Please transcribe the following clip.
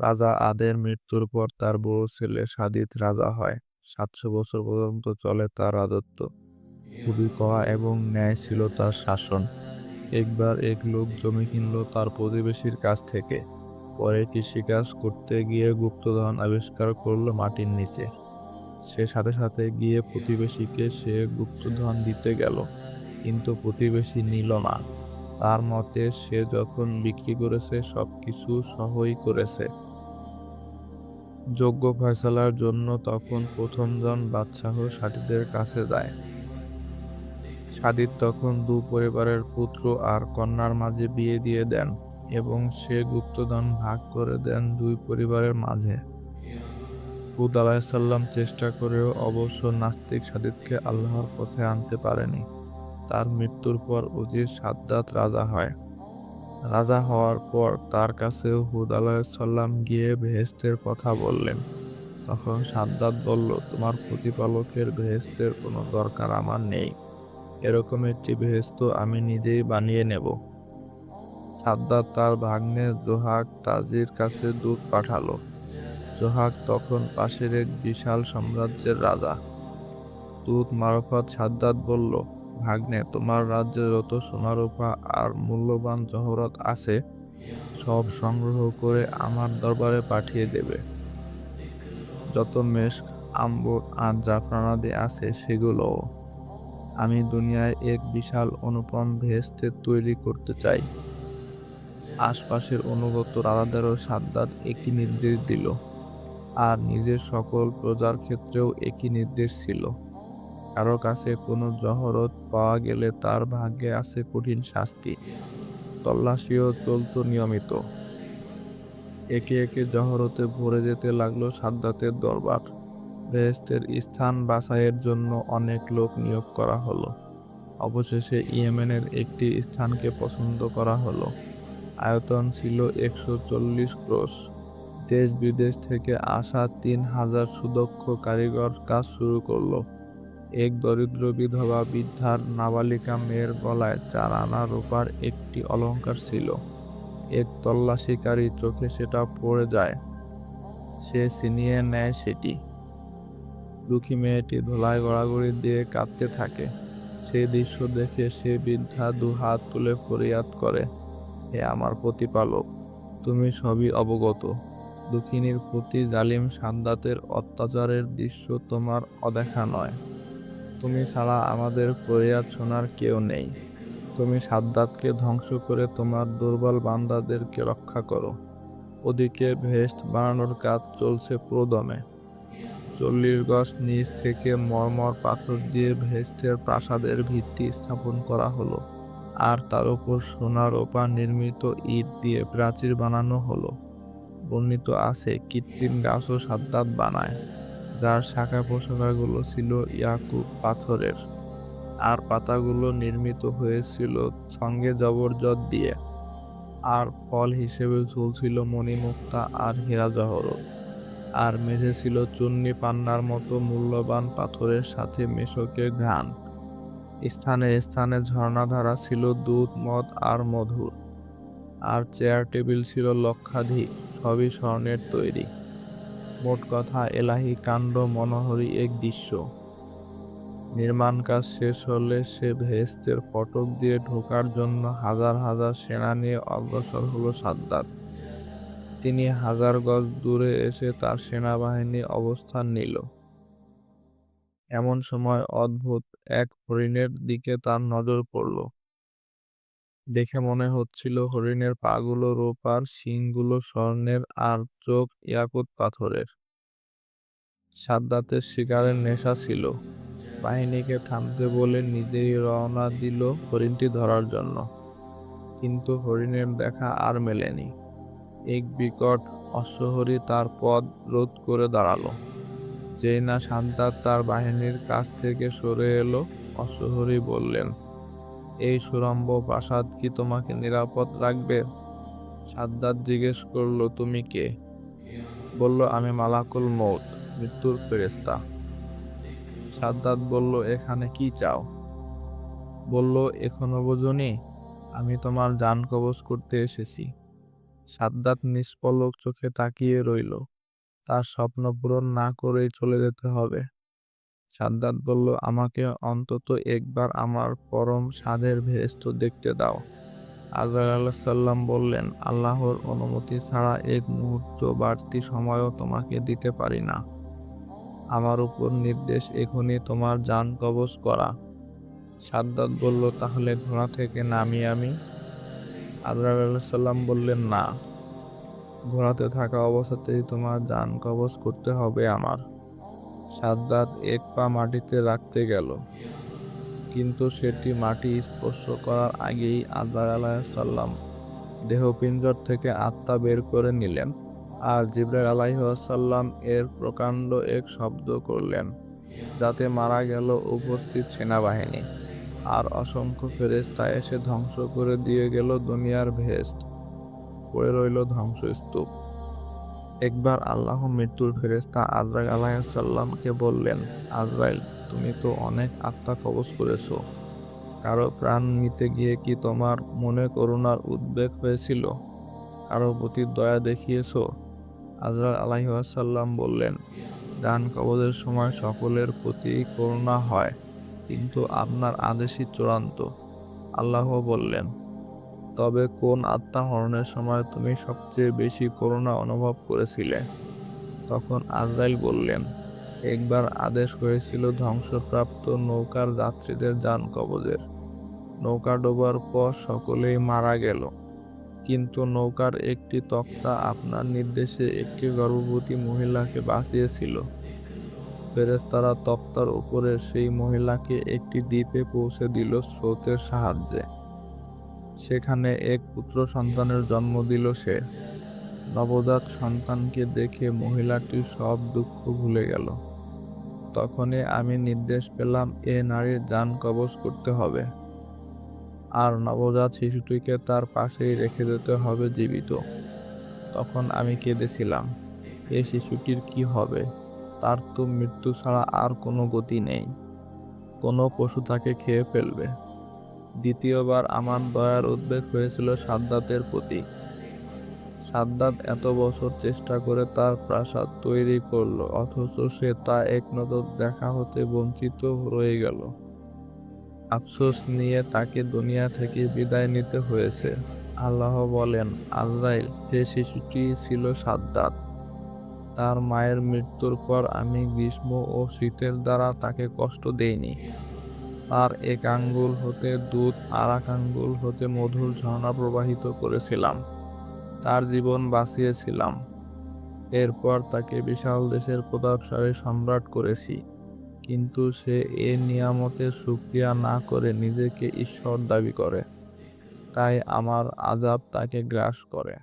রাজা আদের মৃত্যুর পর তার বড় ছেলে সাদিত রাজা হয়। সাতশো বছর পর্যন্ত চলে তার রাজত্ব। খুবই কড়া এবং ন্যায় ছিল তার শাসন। একবার এক লোক জমি কিনল তার প্রতিবেশীর কাছ থেকে। পরে কৃষিকাজ করতে গিয়ে গুপ্তধন আবিষ্কার করল মাটির নিচে। সে সাথে সাথে গিয়ে প্রতিবেশীকে সে গুপ্তধন দিতে গেল। কিন্তু প্রতিবেশী নিল না। তার মতে সে যখন বিক্রি করেছে সব কিছু সহই করেছে। যোগ্য ফয়সালার জন্য তখন প্রথমজন বাদশাহ সাদিদের কাছে যায়। সাদিদ তখন দু পরিবারের পুত্র আর কন্যার মাঝে বিয়ে দিয়ে দেন এবং সে গুপ্তধন ভাগ করে দেন দুই পরিবারের মাঝে। হুদ আলাহিসাল্লাম চেষ্টা করেও অবশ্য নাস্তিক সাদিদকে আল্লাহর পথে আনতে পারেনি। তার মৃত্যুর পর উজির সাদ্দাত রাজা হয়। রাজা হওয়ার পর তার কাছে হুদ আলাহিসাল্লাম গিয়ে বেহেস্তের কথা বললেন। তখন সাদ্দাত বলল, তোমার প্রতিপালকের বেহেস্তের কোনো দরকার আমার নেই। এরকম একটি বেহেস্ত আমি নিজেই বানিয়ে নেব। সাদ্দাত তার ভাগ্নে জোহাক তাজির কাছে দূত পাঠালো। জোহাক তখন পাশের এক বিশাল সাম্রাজ্যের রাজা। দূত মারফত সাদ্দাত বলল ভাগ্নে, তোমার রাজ্যে যত সোনারূপা আর মূল্যবান জহরত আছে, সব সংগ্রহ করে আমার দরবারে পাঠিয়ে দেবে। যত মেস্ক আম্বর আর জাফরানাদি আছে, সেগুলোও আমি দুনিয়ায় এক বিশাল অনুপম ভেস্তে তৈরি করতে চাই। আশপাশের অনুগত রাজাদেরও সাদ্দাত একই নির্দেশ দিল, আর নিজের সকল প্রজার ক্ষেত্রেও একই নির্দেশ ছিল। কারও কাছে কোনো জহরত পাওয়া গেলে তার ভাগ্যে আছে কঠিন শাস্তি। তল্লাশিও চলত নিয়মিত। একে একে জহরতে ভরে যেতে লাগল সাদ্দাতের দরবার। বেহেস্তের স্থান বাছাইয়ের জন্য অনেক লোক নিয়োগ করা হলো। অবশেষে ইয়েমেনের একটি স্থানকে পছন্দ করা হলো। আয়তন ছিল একশো চল্লিশ ক্রোশ। দেশ বিদেশ থেকে আসা তিন হাজার সুদক্ষ কারিগর কাজ শুরু করল। এক দরিদ্র বিধবা বৃদ্ধার নাবালিকা মেয়ের গলায় চার আনা রূপার একটি অলংকার ছিল। এক তল্লাশিকারী চোখে সেটা পড়ে যায়। সে ছিনিয়ে নেয় সেটি। দুঃখী মেয়েটি ধোলায় গড়াগড়ি দিয়ে কাঁদতে থাকে। সেই দৃশ্য দেখে সে বৃদ্ধা দু হাত তুলে ফরিয়াদ করে, হে আমার প্রতিপালক, তুমি সবই অবগত। দুঃখিনীর প্রতি জালিম সান্দাতের অত্যাচারের দৃশ্য তোমার অদেখা নয়। তুমি ছাড়া আমাদের ফরিয়াদ শোনার কেউ নেই। তুমি সাদ্দাতকে ধ্বংস করে তোমার দুর্বল বান্দাদেরকে রক্ষা করো। ওদিকে ভেস্ট বানানোর কাজ চলছে প্রদমে। চল্লিশ গজ নিচ থেকে মরমর পাথর দিয়ে ভেস্টের প্রাসাদের ভিত্তি স্থাপন করা হলো। আর তার উপর সোনার ওপা নির্মিত ইট দিয়ে প্রাচীর বানানো হলো। বর্ণিত আছে, কৃত্রিম গাছও সাদ্দাত বানায়। যার শাখা পোশাকাগুলো ছিল ইয়াকুব পাথরের, আর পাতাগুলো নির্মিত হয়েছিল সঙ্গে জবরজত দিয়ে, আর ফল হিসেবে ঝুলছিল মণিমুক্তা আর হীরা জহরত আর মেঝে ছিল চুন্নি পান্নার মতো মূল্যবান পাথরের সাথে মেশকের ঘ্রাণ। স্থানে স্থানে ঝর্ণাধারা ছিল দুধ, মদ আর মধুর আর চেয়ার টেবিল ছিল লক্ষাধিক, সবই স্বর্ণের তৈরি। মোট কথা, এলাহি কাণ্ড মনোহরী এক দৃশ্য। নির্মাণ কাজ শেষ হলে সে ভেস্তের ফটক দিয়ে ঢোকার জন্য হাজার হাজার সেনা নিয়ে অগ্রসর হলো সাদ্দাত। তিনি হাজার গজ দূরে এসে তার সেনাবাহিনী অবস্থান নিল। এমন সময় অদ্ভুত এক হরিণের দিকে তার নজর পড়ল। দেখে মনে হচ্ছিল হরিণের পাগুলো রূপার, শিংগুলো স্বর্ণের, আর চোখ ইয়াকুত পাথরের। সাদ্দাতের শিকারের নেশা ছিল। বাহিনীকে থামতে বলে নিজেই রওনা দিল হরিণটি ধরার জন্য। কিন্তু হরিণের দেখা আর মেলেনি। এক বিকট অশ্বহরী তার পথ রোধ করে দাঁড়াল। যেই না সান্তার তার বাহিনীর কাছ থেকে সরে এলো, অশ্বহরী বললেন এই সুরম্ভ প্রাসাদ কি তোমাকে নিরাপদ রাখবে? সাদ্দাত জিজ্ঞেস করল, তুমি কে? বলল, আমি মালাকুল মৌত মৃত্যুর ফেরেস্তা সাদ্দাত বলল, এখানে কি চাও? বলল, এখনও বোঝনি, আমি তোমার যান কবজ করতে এসেছি। সাদ্দাত নিষ্পলক চোখে তাকিয়ে রইল, তার স্বপ্ন পূরণ না করেই চলে যেতে হবে। সাদ্দাত বলল, আমাকে অন্তত একবার আমার পরম স্বাদের ভেস্ত দেখতে দাও। আজরাইল সাল্লাম বললেন, আল্লাহর অনুমতি ছাড়া এক মুহূর্ত বাড়তি সময়ও তোমাকে দিতে পারি না। আমার উপর নির্দেশ এখনই তোমার যান কবজ করা। সাদ্দাত বলল, তাহলে ঘোড়া থেকে নামি আমি? আজরাইল সাল্লাম বললেন, না। ঘোড়াতে থাকা অবস্থাতেই তোমার যান কবজ করতে হবে আমার। সাদ্দাত এক পা মাটিতে রাখতে গেল। কিন্তু সেটি মাটি স্পর্শ করার আগেই আজরাইল আলাইসাল্লাম দেহপিঞ্জর থেকে আত্মা বের করে নিলেন আর জিব্রাইল আলাইসাল্লাম এর প্রকাণ্ড এক শব্দ করলেন, যাতে মারা গেল উপস্থিত সেনাবাহিনী। আর অসংখ্য ফেরেস্তা এসে ধ্বংস করে দিয়ে গেল দুনিয়ার ভেস্ট। পড়ে রইল ধ্বংসস্তূপ। একবার আল্লাহ মৃত্যুর ফেরেস্তা আজরাইল আলাইসাল্লামকে বললেন, আজরাইল, তুমি তো অনেক আত্মা কবজ করেছ। কারও প্রাণ নিতে গিয়ে কি তোমার মনে করুণার উদ্বেগ হয়েছিল? কারও প্রতি দয়া দেখিয়েছ? আজরাইল আলাইসাল্লাম বললেন যান কবজের সময় সকলের প্রতি করুণা হয়, কিন্তু আপনার আদেশই চূড়ান্ত। আল্লাহ বললেন তবে কোন আত্মা হরণের সময় তুমি সবচেয়ে বেশি করুণা অনুভব করেছিলে? তখন আজরাইল বললেন, একবার আদেশ হয়েছিল ধ্বংসপ্রাপ্ত নৌকার যাত্রীদের যান কবজের। নৌকা ডোবার পর সকলেই মারা গেল। কিন্তু নৌকার একটি তক্তা আপনার নির্দেশে একটি গর্ভবতী মহিলাকে বাঁচিয়েছিল। ফেরেস্তারা তক্তার উপরে সেই মহিলাকে একটি দ্বীপে পৌঁছে দিল স্রোতের সাহায্যে। সেখানে এক পুত্র সন্তানের জন্ম দিল সে। নবজাত সন্তানকে দেখে মহিলাটি সব দুঃখ ভুলে গেল। তখনই আমি নির্দেশ পেলাম, এ নারীর যান কবজ করতে হবে। আর নবজাত শিশুটিকে তার পাশেই রেখে যেতে হবে জীবিত। তখন আমি কেঁদেছিলাম, এ শিশুটির কি হবে? তার তো মৃত্যু ছাড়া আর কোনো গতি নেই। কোনো পশু তাকে খেয়ে ফেলবে। দ্বিতীয়বার আমার দয়ার উদ্বেগ হয়েছিল সাদ্দাতের প্রতি। সাদ্দাত এত বছর চেষ্টা করে তার প্রাসাদ তৈরি করল, অথচ সে তা এক নজর দেখা হতে বঞ্চিত রয়ে গেল। আফসোস নিয়ে তাকে দুনিয়া থেকে বিদায় নিতে হয়েছে। আল্লাহ বলেন, আজরাইল, যে শিশুটি ছিল সাদ্দাত, তার মায়ের মৃত্যুর পর আমি গ্রীষ্ম ও শীতের দ্বারা তাকে কষ্ট দেইনি। তার এক আঙ্গুল হতে দুধ, আর এক আঙ্গুল হতে মধুর ঝর্ণা প্রবাহিত করেছিলাম। তার জীবন বাঁচিয়েছিলাম। এরপর তাকে বিশাল দেশের প্রতাপশালী সম্রাট করেছি। কিন্তু সে এ নিয়ামতের সুক্রিয়া না করে নিজেকে ঈশ্বর দাবি করে। তাই আমার আজাব তাকে গ্রাস করে।